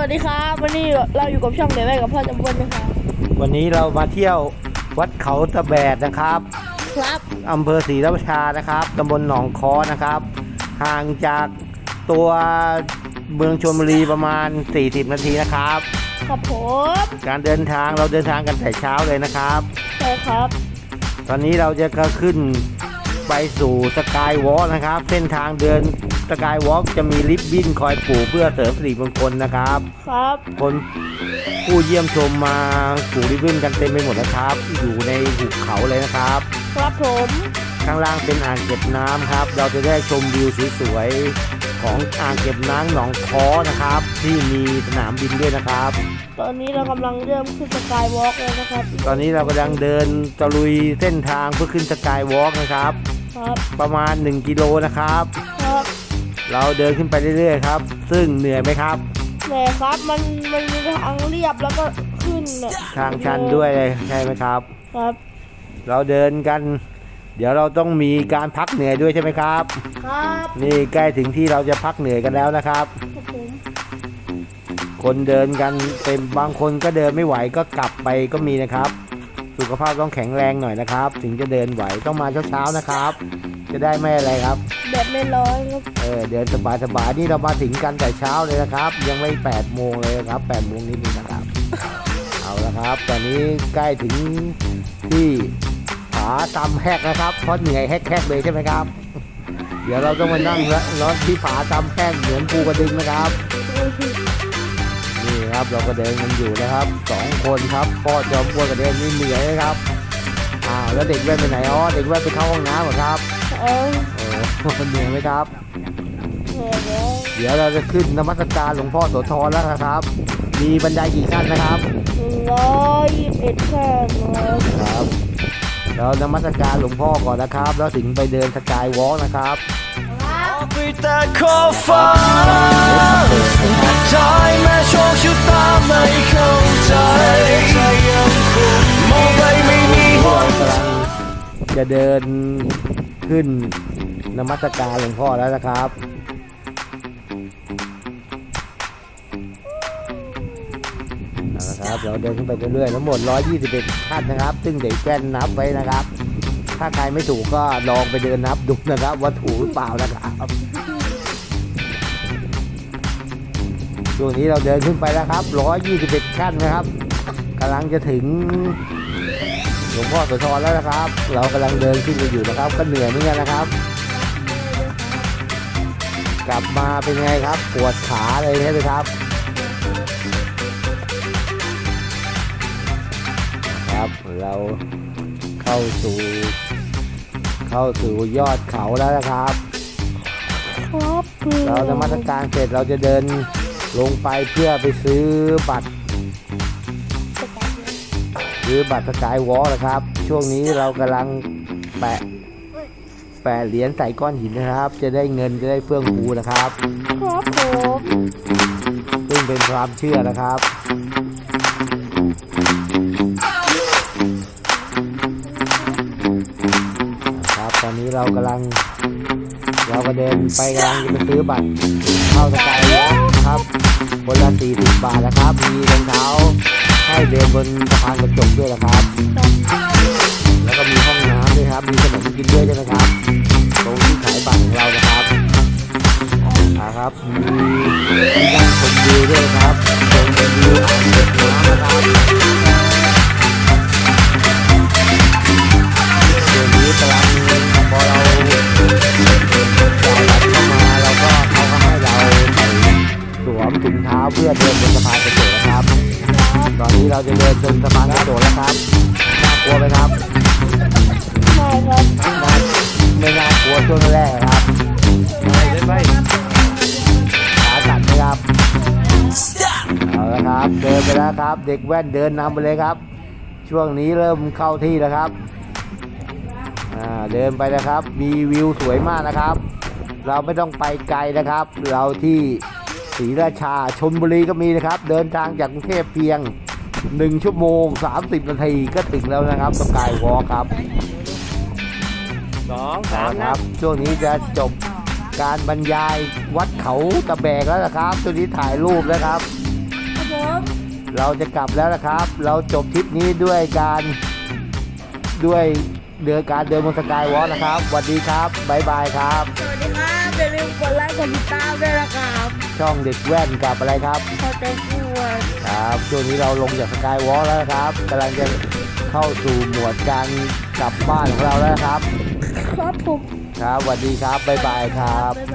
วัสดีครับวันนี้เราอยู่กับช่องเดี๋ยวแม่กับพ่อจำพวนนะครับวันนี้เรามาเที่ยววัดเขาตะแบดนะครับ ครับอำเภอศรีราชานะครับตำบลหนองคอนะครับ ห่างจากตัวเมืองชลบุรีประมาณ 40 นาทีนะครับ ครับผมการเดินทางเราเดินทางกันแต่เช้าเลยนะครับ ใช่ครับ ตอนนี้เราจะก็ขึ้นไปสู่สกายวอล์กนะครับ เส้นทางเดิน สกายวอล์กจะมีลิฟต์บิ้นคอยปลูกเพื่อเสริมสิริมงคลนะครับ ครับคนผู้เยี่ยมชมมาปลูกริบบิ้นกันเต็มไปหมดนะครับ อยู่ในหุบเขาเลยนะครับ ครับผมข้างล่างเป็นอ่างเก็บน้ำครับ เราจะได้ชมวิวสวยๆของอ่างเก็บน้ำหนองคอนะครับ ที่มีสนามบินด้วยนะครับ ตอนนี้เรากำลังเริ่มขึ้นสกายวอล์กเลยนะครับตอนนี้เรากำลังเดินตะลุยเส้นทางเพื่อขึ้นสกายวอล์กนะครับ ครับประมาณ 1 กิโลนะครับครับ เราเดินขึ้นไปเรื่อยๆครับ ซึ่งเหนื่อยไหมครับแหม่ครับมันมันมีทางเรียบแล้วก็ขึ้นน่ะทางชันด้วยเลยใช่ไหมครับ ครับ เราเดินกัน เดี๋ยวเราต้องมีการพักเหนื่อยด้วยใช่ไหมครับ ครับนี่ใกล้ถึงที่เราจะพักเหนื่อยกันแล้วนะครับ ครับผมคนเดินกันเต็มบางคนก็เดินไม่ไหวก็กลับไปก็มีนะครับ สุขภาพต้องแข็งแรงหน่อยนะครับ ถึงจะเดินไหวต้องมาเช้าๆนะครับ จะได้ไม่อะไรครับแบบไม่ร้อนครับเออเดินสบายๆนี่เรามาถึงกันแต่เช้าเลยนะครับ ยังไม่8ปดโมงเลยครับ8ปดโมงนิดนึงนะครับ เอาละครับ ตอนนี้ใกล้ถึงที่ผาตำแหกนะครับเพราะเหนื่อยแฮกๆเลยใช่ไหมครับ เดี๋ยวเราต้องมานั่งรถที่ผาตำแหกเหมือนภูกระดึงนะครับ นี่ครับเราก็เดินกันอยู่นะครับสองคนครับพ่อจอมพวนกับเดินนี่เหนื่อยนะครับอ้าวแล้วเด็กแว่นไปไหนอ๋อเด็กแว่นไปเข้าห้องน้ำเหรอครับเออโอ้เหนื่อยไหมครับเหนื่อยแล้วเดี๋ยวเราจะขึ้นนมัสการหลวงพ่อโสธรแล้วนะครับ มีบันไดกี่ขั้นนะครับหนึ่งร้อยยี่สิบเอ็ดขั้นครับครับเรานมัสการหลวงพ่อก่อนนะครับ แล้วถึงไปเดินสกายวอล์กนะครับไปแต่ขอบฟ้า จะเดินขึ้นนมัสการหลวงพ่อแล้วนะครับเอาละครับ เราเดินขึ้นไปเรื่อยๆทั้งหมด 121ขั้นนะครับ ซึ่งเด็กแก้นนับไว้นะครับ ถ้าใครไม่ถูกก็ลองไปเดินนับดูนะครับ ว่าถูกหรือเปล่านะครับช่วงนี้เราเดินขึ้นไปแล้วครับ 121ขั้นนะครับกำลังจะถึง หลวงพ่อโสธรแล้วนะครับ เรากำลังเดินขึ้นไปอยู่นะครับ ก็เหนื่อยเหมือนกันนะครับ กลับมาเป็นไงครับ ปวดขาเลยใช่ไหมครับครับเราเข้าสู่เข้าสู่ยอดเขาแล้วนะครับ ครับเรานมัสการเสร็จเราจะเดินลงไปเพื่อไปซื้อบัตร ซื้อบัตรสกายวอล์กนะครับ ช่วงนี้เรากำลังแปะแปะเหรียญใส่ก้อนหินนะครับ จะได้เงินจะได้เฟื่องฟูนะครับครับผมซึ่งเป็นความเชื่อนะครับครับ ตอนนี้เรากำลัง เราก็เดินไปกำลังจะไปซื้อบัตรเข้าสกายวอล์กครับคนละ40บาทนะครับ มีรองเท้า ให้เดินบนสะพานกระจกด้วยนะครับ แล้วก็มีห้องน้ำด้วยครับ มีขนมกินด้วยใช่ไหมครับ ตรงที่ขายบัตรของเรานะครับนะครับมีที่นั่งชมวิวด้วยครับชมวิวอ่างเก็บน้ำนะครับส่วนนี้กำลังเราจ่ายบัตรเข้ามาเราก็เขาให้เราสวมถุงเท้าเพื่อเดินบนสะพานกระจกนะครับ ตอนนี้เราจะเดินบนสะพานกระจกแล้วครับน่ากลัวไหมครับไม่ครับไม่น่ากลัวช่วงแรกครับไปเดินไปขาสั่นไหมครับเอาละครับ เดินไปแล้วครับ เด็กแว่นเดินนำไปเลยครับ ช่วงนี้เริ่มเข้าที่แล้วครับอ่าเดินไปนะครับ มีวิวสวยมากนะครับ เราไม่ต้องไปไกลนะครับ เราที่ศรีราชาชนบุรีก็มีนะครับ เดินทางจากกรุงเทพเพียง 1 ชั่วโมง 30 นาทีก็ถึงแล้วนะครับสกายวอล์ครับสองเอาสามละคนะรับ ช่วงนี้จะจบการบรรยายวัดเขาตะแบกแล้วนะครับช่วงนี้ถ่ายรูปนะครับ เราจะกลับแล้วนะครับ เราจบทริปนี้ด้วยการด้วยเดินการเดินบนสกายวอล์กนะครับสวัสดีครับบ๊ายบายครับ สวัสดีครับ อย่าลืมกดไลค์กดติดตามด้วยนะครับช่องเด็กแว่นกับอะไรครับพอใจพูดครับช่วงนี้เราลงจากสกายวอล์กแล้วนะครับกำลังจะเข้าสู่หมวดการกลับบ้านของเราแล้วนะครับ ครับผมครับสวัสดีครับบ๊ายบายครับ บ๊ายบาย